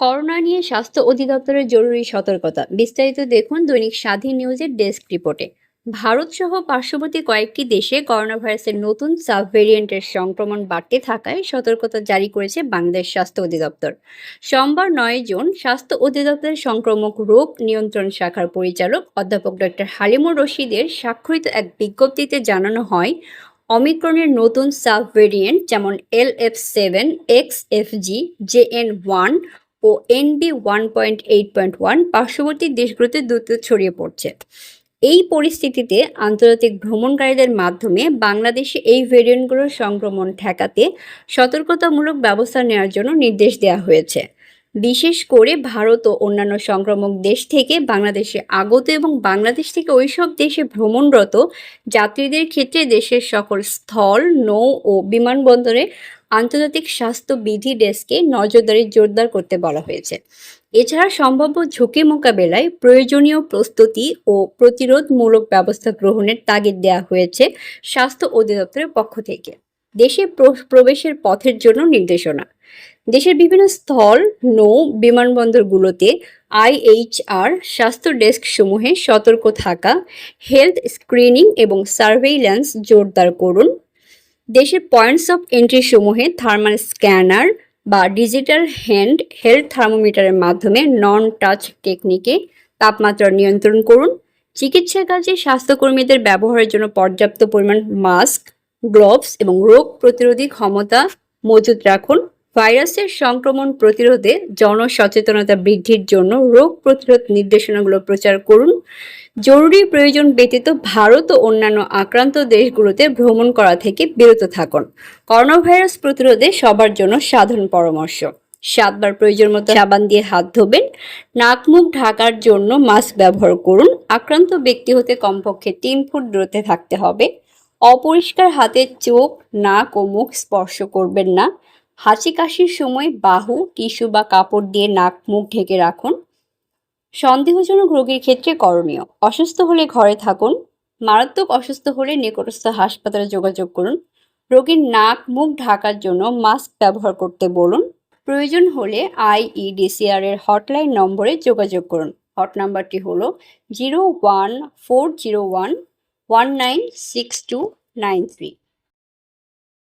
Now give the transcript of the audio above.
Corona নিয়ে স্বাস্থ্য অধিদপ্তরের জরুরি সতর্কতা। বিস্তারিত দেখুন দৈনিক স্বাধীন নিউজের ডেস্ক রিপোর্টে। ভারত সহ পার্শ্ববর্তী কয়েকটি দেশে করোনা ভাইরাসের নতুন সাব ভেরিয়েন্টের সংক্রমণ বাড়তে থাকায় সতর্কতা জারি করেছে বাংলাদেশ স্বাস্থ্য অধিদপ্তর। সোমবার নয় জুন স্বাস্থ্য অধিদপ্তরের সংক্রমক রোগ নিয়ন্ত্রণ শাখার পরিচালক অধ্যাপক ডক্টর হালিমুর রশিদের স্বাক্ষরিত এক বিজ্ঞপ্তিতে জানানো হয়, অমিক্রনের নতুন সাব ভেরিয়েন্ট যেমন L F seven, X F G, J N one ও NB one point eight point one পার্শ্ববর্তী দেশগুলোতে দ্রুত ছড়িয়ে পড়ছে। এই পরিস্থিতিতে আন্তর্জাতিক ভ্রমণকারীদের মাধ্যমে বাংলাদেশে এই ভেরিয়েন্টগুলোর সংক্রমণ ঠেকাতে সতর্কতামূলক ব্যবস্থা নেওয়ার জন্য নির্দেশ দেওয়া হয়েছে। বিশেষ করে ভারত ও অন্যান্য সংক্রামক দেশ থেকে বাংলাদেশে আগত এবং বাংলাদেশ থেকে ওইসব দেশে ভ্রমণরত যাত্রীদের ক্ষেত্রে দেশের সকল স্থল, নৌ ও বিমানবন্দরে আন্তর্জাতিক স্বাস্থ্য বিধি ডেস্কে নজরদারি জোরদার করতে বলা হয়েছে। এছাড়া সম্ভাব্য ঝুঁকি মোকাবেলায় প্রয়োজনীয় প্রস্তুতি ও প্রতিরোধমূলক ব্যবস্থা গ্রহণের তাগিদ দেওয়া হয়েছে স্বাস্থ্য অধিদপ্তরের পক্ষ থেকে। দেশে প্র- প্রবেশের পথের জন্য নির্দেশনা। দেশের বিভিন্ন স্থল, নৌ, বিমানবন্দরগুলোতে আইএইচআর স্বাস্থ্য ডেস্ক সমূহে সতর্ক থাকা, হেলথ স্ক্রিনিং এবং সার্ভেইল্যান্স জোরদার করুন। দেশের পয়েন্টস অফ এন্ট্রি সমূহে থার্মাল স্ক্যানার বা ডিজিটাল হ্যান্ড হেলথ থার্মোমিটারের মাধ্যমে নন টাচ টেকনিকে তাপমাত্রা নিয়ন্ত্রণ করুন। চিকিৎসা কাজে স্বাস্থ্যকর্মীদের ব্যবহারের জন্য পর্যাপ্ত পরিমাণ মাস্ক গ্লোভস এবং রোগ প্রতিরোধী ক্ষমতা মজুত রাখুন। ভাইরাসের সংক্রমণ প্রতিরোধে জনসচেতনতা বৃদ্ধির জন্য রোগ প্রতিরোধ নির্দেশনাগুলো প্রচার করুন। জরুরি প্রয়োজন ব্যতীত ভারত ও অন্যান্য আক্রান্ত দেশগুলোতে ভ্রমণ করা থেকে বিরত থাকুন। করোনা ভাইরাস প্রতিরোধে সবার জন্য সাধারণ পরামর্শ। সাতবার প্রয়োজন মতো সাবান দিয়ে হাত ধোবেন। নাক মুখ ঢাকার জন্য মাস্ক ব্যবহার করুন। আক্রান্ত ব্যক্তি হতে কমপক্ষে তিন ফুট দূরত্বে থাকতে হবে। অপরিষ্কার হাতে চোখ, নাক ও মুখ স্পর্শ করবেন না। হাঁচি কাশির সময় বাহু, টিস্যু বা কাপড় দিয়ে নাক, মুখ ঢেকে রাখুন। সন্দেহজনক রোগীর ক্ষেত্রে করণীয়, অসুস্থ হলে ঘরে থাকুন। মারাত্মক অসুস্থ হলে নিকটস্থ হাসপাতালে যোগাযোগ করুন। রোগীর নাক, মুখ ঢাকার জন্য মাস্ক ব্যবহার করতে বলুন। প্রয়োজন হলে আইইডিসিআর এর হটলাইন নম্বরে যোগাযোগ করুন। হট নাম্বারটি হলো zero one four zero one one nine six two nine three.